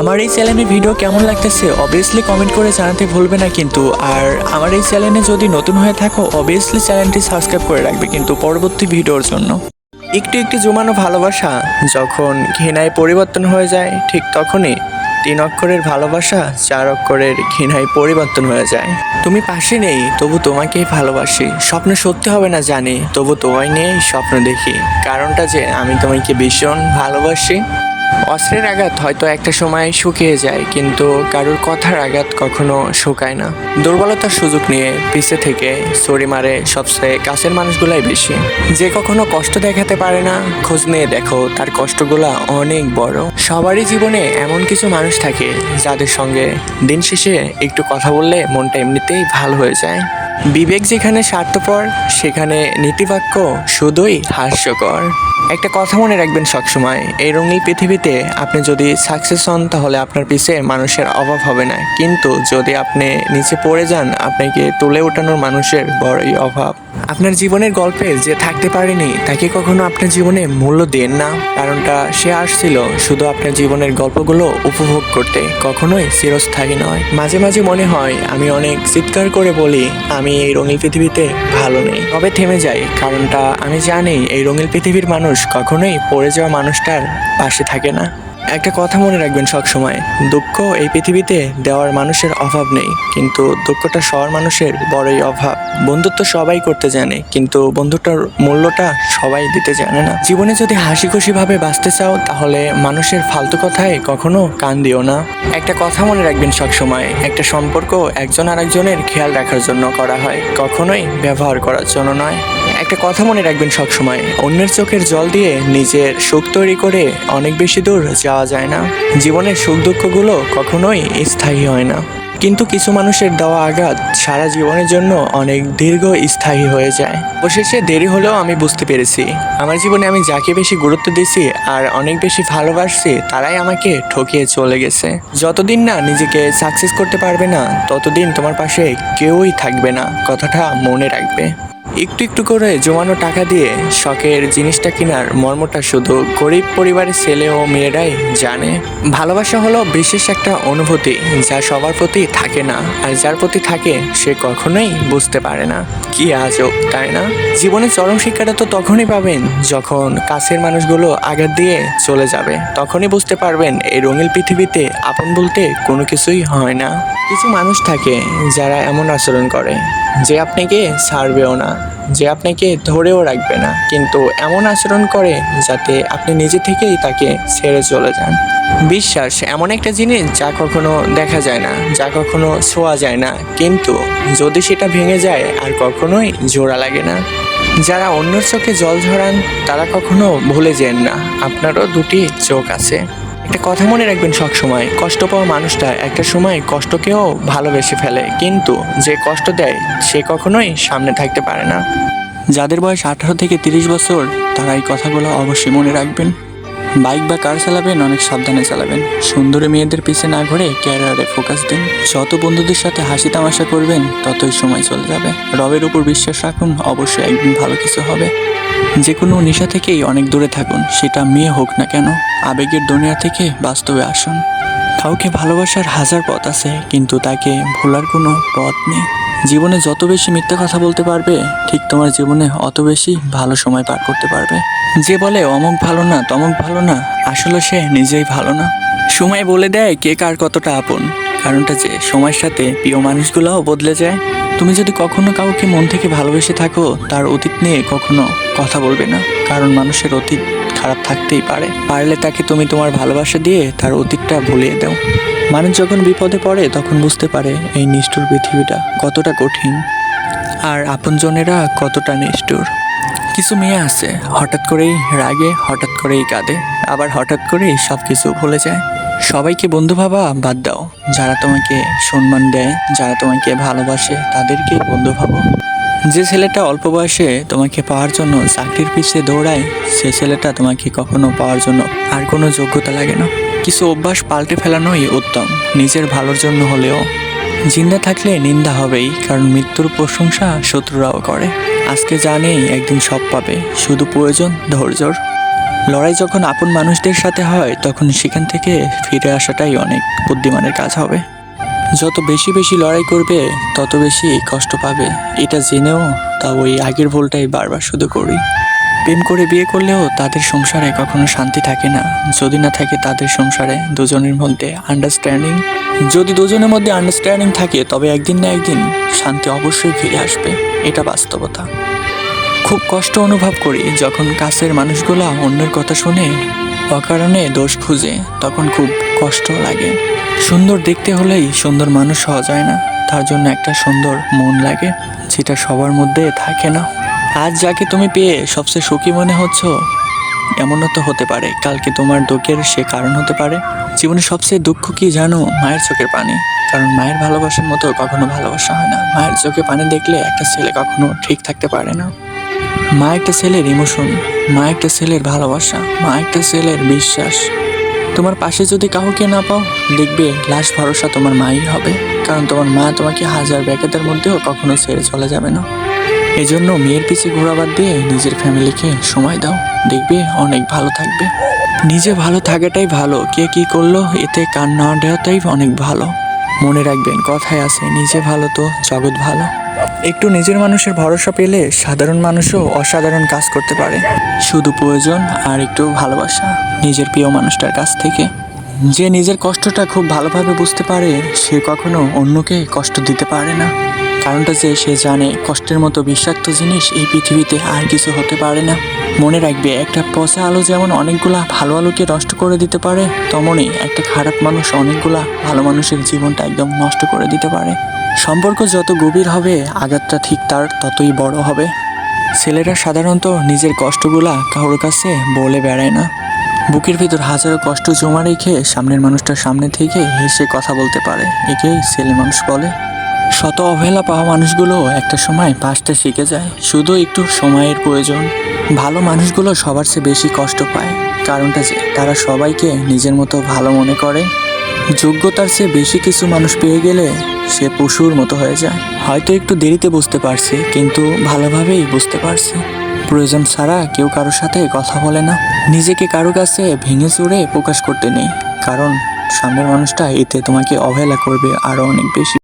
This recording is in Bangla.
আমার এই চ্যানেলে ভিডিও কেমন লাগতেছে অবভিয়াসলি কমেন্ট করে জানাতে ভুলবে না কিন্তু। আর আমার এই চ্যানেলে যদি নতুন হয়ে থাকো অবভিয়াসলি চ্যানেলটি সাবস্ক্রাইব করে রাখবে কিন্তু পরবর্তী ভিডিওর জন্য। একটু একটু জমানো ভালোবাসা যখন ঘৃণায় পরিবর্তন হয়ে যায়, ঠিক তখনই তিন অক্ষরের ভালোবাসা চার অক্ষরের ঘৃণায় পরিবর্তন হয়ে যায়। তুমি পাশে নেই, তবু তোমাকেই ভালোবাসি। স্বপ্ন সত্যি হবে না জানি, তবু তোমায় নিয়েই স্বপ্ন দেখি। কারণটা যে আমি তোমাকে ভীষণ ভালোবাসি। অস্ত্রের আঘাত হয়তো একটা সময় শুকিয়ে যায়, কিন্তু কারোর কথার আঘাত কখনো শুকায় না। দুর্বলতার সুযোগ নিয়ে পিছে থেকে সরি মারে সবচেয়ে কাছের মানুষগুলাই বেশি। যে কখনো কষ্ট দেখাতে পারে না, খোঁজ নিয়ে দেখো তার কষ্টগুলা অনেক বড়। সবারই জীবনে এমন কিছু মানুষ থাকে যাদের সঙ্গে দিন শেষে একটু কথা বললে মনটা এমনিতেই ভালো হয়ে যায়। বিবেক যেখানে স্বার্থপর, সেখানে নীতিবাক্য শুধুই হাস্যকর। একটা কথা মনে রাখবেন সবসময়, এই রঙিন পৃথিবীতে আপনি যদি সাকসেস হন, তাহলে আপনার পিছে মানুষের অভাব হবে না। কিন্তু যদি আপনি নিচে পড়ে যান, আপনাকে তুলে ওঠানোর মানুষের বড়ই অভাব। আপনার জীবনের গল্পে যে থাকতে পারেনি, তাকে কখনো আপনার জীবনে মূল্য দেন না। কারণটা সে আসছিল শুধু আপনার জীবনের গল্পগুলো উপভোগ করতে, কখনোই চিরস্থায়ী নয়। মাঝে মাঝে মনে হয়, আমি অনেক চিৎকার করে বলি, আমি এই রঙিন পৃথিবীতে ভালো নেই। তবে থেমে যাই, কারণটা আমি জানি এই রঙিন পৃথিবীর মানুষ কখনোই পড়ে যাওয়া মানুষটার পাশে থাকে না। একটা কথা মনে রাখবেন সবসময় দুঃখ এই পৃথিবীতে দেওয়ার মানুষের অভাব নেই, কিন্তু দুঃখটা সবার মানুষের বড়ই অভাব। বন্ধুত্ব সবাই করতে জানে, কিন্তু বন্ধুটার মূল্যটা সবাই দিতে জানে না। জীবনে যদি হাসি খুশি ভাবে বাঁচতে চাও, তাহলে মানুষের ফালতু কথায় কখনো কান দিও না। একটা কথা মনে রাখবেন সবসময় একটা সম্পর্ক একজন আরেকজনের খেয়াল রাখার জন্য করা হয়, কখনোই ব্যবহার করার জন্য নয়। একটা কথা মনে রাখবেন সবসময়। অন্যের চোখের জল দিয়ে নিজের সুখ তৈরি করে অনেক বেশি দূর যাওয়া যায় না। জীবনের সুখ দুঃখগুলো কখনোই স্থায়ী হয় না। কিন্তু কিছু মানুষের দেওয়া আঘাত সারা জীবনের জন্য অনেক দীর্ঘ স্থায়ী হয়ে যায়। অবশেষে দেরি হলেও আমি বুঝতে পেরেছি। আমার জীবনে আমি যাকে বেশি গুরুত্ব দিয়েছি আর অনেক বেশি ভালোবাসছি, তারাই আমাকে ঠকিয়ে চলে গেছে। যতদিন না নিজেকে সাকসেস করতে পারবে না, ততদিন তোমার পাশে কেউই থাকবে না, কথাটা মনে রাখবে। একটু একটু করে জমানো টাকা দিয়ে শখের জিনিসটা কেনার মর্মটা শুধু গরিব পরিবারের ছেলে ও মেয়েরাই জানে। ভালোবাসা হলো বিশেষ একটা অনুভূতি যা সবার প্রতি থাকে না, আর যার প্রতি থাকে সে কখনোই বুঝতে পারে না। কি আজব তাই না? জীবনে চরম শিক্ষাটা তো তখনই পাবেন যখন কাছের মানুষগুলো আঘাত দিয়ে চলে যাবে। তখনই বুঝতে পারবেন এই রঙিন পৃথিবীতে আপন বলতে কোনো কিছুই হয় না। কিছু মানুষ থাকে যারা এমন আচরণ করে যে আপনাকে ছাড়বেও না, যে আপনাকে ধরেও রাখবে না। কিন্তু এমন আচরণ করে যাতে আপনি নিজে থেকেই তাকে ছেড়ে চলে যান। বিশ্বাস, এমন একটা জিনিস যা কখনো দেখা যায় না, যা কখনো ছোঁয়া যায় না। কিন্তু যদি সেটা ভেঙে যায়, আর কখনোই জোড়া লাগে না। যারা অন্যর চোখে জল ঝরান, তারা কখনো ভুলে যেন না। আপনারও দুটি চোখ আছে। একটা কথা মনে রাখবেন সব সময় কষ্ট পাওয়া মানুষটা একটা সময় কষ্টকেও ভালোবেসে ফেলে। কিন্তু যে কষ্ট দেয়, সে কখনোই সামনে থাকতে পারে না। যাদের বয়স আঠারো থেকে তিরিশ বছর, তারা এই কথাগুলো অবশ্যই মনে রাখবেন। বাইক বা কার চালাবেন, অনেক সাবধানে চালাবেন। সুন্দরী মেয়েদের পিছে না ঘুরে ক্যারিয়ারে ফোকাস দিন। যত বন্ধুদের সাথে হাসি তামাশা করবেন, ততই সময় চলে যাবে। রবের উপর বিশ্বাস রাখুন, অবশ্যই একদিন ভালো কিছু হবে। যে কোনো নেশা থেকেই অনেক দূরে থাকুন, সেটা মেয়ে হোক না কেন, আবেগের দুনিয়া থেকে বাস্তবে আসুন। কাউকে ভালোবাসার হাজার পথ আছে, কিন্তু তাকে ভোলার কোনো পথ নেই। জীবনে যত বেশি মিথ্যা কথা বলতে পারবে, ঠিক তোমার জীবনে অত বেশি ভালো সময় পার করতে পারবে। যে বলে অমুক ভালো না, তমুক ভালো না, আসলে সে নিজেই ভালো না। সময় বলে দেয় কে কার কতটা আপন, কারণটা যে সময়ের সাথে প্রিয় মানুষগুলোও বদলে যায়। তুমি যদি কখনো কাউকে মন থেকে ভালোবেসে থাকো, তার অতীত নিয়ে কখনো কথা বলবে না। কারণ মানুষের অতীত খারাপ থাকতেই পারে। পারলে তাকে তুমি তোমার ভালোবাসা দিয়ে তার অতীতটা ভুলিয়ে দাও। মানুষ যখন বিপদে পড়ে, তখন বুঝতে পারে এই নিষ্ঠুর পৃথিবীটা কতটা কঠিন। আর আপনজনেরা কতটা নিষ্ঠুর। কিছু মেয়ে আছে, হঠাৎ করেই রাগে, হঠাৎ করেই কাঁদে, আবার হঠাৎ করেই সব কিছু ভুলে যায়। সবাইকে বন্ধু ভাবা বাদ দাও। যারা তোমাকে সম্মান দেয়, যারা তোমাকে ভালোবাসে তাদেরকে বন্ধু ভাবো। যে ছেলেটা অল্প বয়সে তোমাকে পাওয়ার জন্য চাকরির পিছিয়ে দৌড়ায়, সে ছেলেটা তোমাকে কখনো পাওয়ার জন্য আর কোনো যোগ্যতা লাগে না। কিছু অভ্যাস পাল্টে ফেলানোই উত্তম, নিজের ভালোর জন্য হলেও। জিন্দা থাকলে নিন্দা হবেই, কারণ মৃত্যুর প্রশংসা শত্রুরাও করে। আজকে জানেই একদিন সব পাবে, শুধু প্রয়োজন ধৈর্যর। লড়াই যখন আপন মানুষদের সাথে হয়, তখন সেখান থেকে ফিরে আসাটাই অনেক বুদ্ধিমানের কাজ হবে। যত বেশি বেশি লড়াই করবে, তত বেশি কষ্ট পাবে। এটা জেনেও তা ওই আগের ভুলটাই বারবার শুধু করি। প্রেম করে বিয়ে করলেও তাদের সংসারে কখনো শান্তি থাকে না। যদি না থাকে তাদের সংসারে দুজনের মধ্যে আন্ডারস্ট্যান্ডিং যদি দুজনের মধ্যে আন্ডারস্ট্যান্ডিং থাকে, তবে একদিন না একদিন শান্তি অবশ্যই ফিরে আসবে। এটা বাস্তবতা। খুব কষ্ট অনুভব করি যখন কাছের মানুষগুলা অন্যের কথা শুনে অকারণে দোষ খুঁজে, তখন খুব কষ্ট লাগে। সুন্দর দেখতে হলেই সুন্দর মানুষ হওয়া যায় না। তার জন্য একটা সুন্দর মন লাগে, যেটা সবার মধ্যে থাকে না। আজ যাকে তুমি পেয়ে সবচেয়ে সুখী মনে হচ্ছ, এমনও তো হতে পারে। কালকে তোমার দুঃখের সে কারণ হতে পারে। জীবনে সবচেয়ে দুঃখ কি জানো? মায়ের চোখের পানি। কারণ মায়ের ভালোবাসার মতো কখনো ভালোবাসা হয় না। মায়ের চোখে পানি দেখলে একটা ছেলে কখনো ঠিক থাকতে পারে না। মা একটা ছেলের ইমোশন মা একটা ছেলের ভালোবাসা, মা একটা ছেলের বিশ্বাস। তোমার পাশে যদি কাউকে না পাও, দেখবে লাশ ভরসা তোমার মাই হবে। কারণ তোমার মা তোমাকে হাজার ব্যাকেদের মধ্যেও কখনো ছেড়ে চলে যাবে না। এজন্য মেয়ের পিছে ঘোরা বাদ দিয়ে নিজের ফ্যামিলিকে সময় দাও। দেখবে অনেক ভালো থাকবে। নিজে ভালো থাকাটাই ভালো, কে কি করল, এতে কান না দেওয়াটাই অনেক ভালো। মনে রাখবেন, কথায় আছে, নিজে ভালো তো জগৎ ভালো। একটু নিজের মানুষের ভরসা পেলে সাধারণ মানুষও অসাধারণ কাজ করতে পারে। শুধু প্রয়োজন আর একটু ভালোবাসা, নিজের প্রিয় মানুষটার কাছ থেকে। যে নিজের কষ্টটা খুব ভালোভাবে বুঝতে পারে, সে কখনো অন্যকে কষ্ট দিতে পারে না। কারণটা যে সে জানে কষ্টের মতো বিষাক্ত জিনিস এই পৃথিবীতে আর কিছু হতে পারে না। মনে রাখবে, একটা পচা আলো যেমন অনেকগুলা ভালো আলোকে নষ্ট করে দিতে পারে তেমনই একটা খারাপ মানুষ অনেকগুলা ভালো মানুষের জীবনটা একদম নষ্ট করে দিতে পারে। সম্পর্ক যত গভীর হবে, আঘাতটা ঠিক তার ততই বড় হবে। ছেলেরা সাধারণত নিজের কষ্টগুলা কারোর কাছে বলে বেড়ায় না। বুকের ভিতর হাজারো কষ্ট জমা রেখে সামনের মানুষটার সামনে থেকে হেসে কথা বলতে পারে একেই ছেলে মানুষ বলে। শত অবহেলা পাওয়া মানুষগুলো একটা সময় বাঁচতে শিখে যায়, শুধু একটু সময়ের প্রয়োজন। ভালো মানুষগুলো সবার চেয়ে বেশি কষ্ট পায়, কারণটা যে তারা সবাইকে নিজের মতো ভালো মনে করে। যোগ্যতার চেয়ে বেশি কিছু মানুষ পেয়ে গেলে সে পশুর মতো হয়ে যায়। হয়তো একটু দেরিতে বুঝতে পারছে, কিন্তু ভালোভাবেই বুঝতে পারছে। প্রয়োজন ছাড়া কেউ কারোর সাথে কথা বলে না। নিজেকে কারও কাছে ভেঙে চড়ে প্রকাশ করতে নেই। কারণ সামনের মানুষটা এতে তোমাকে অবহেলা করবে আরও অনেক বেশি।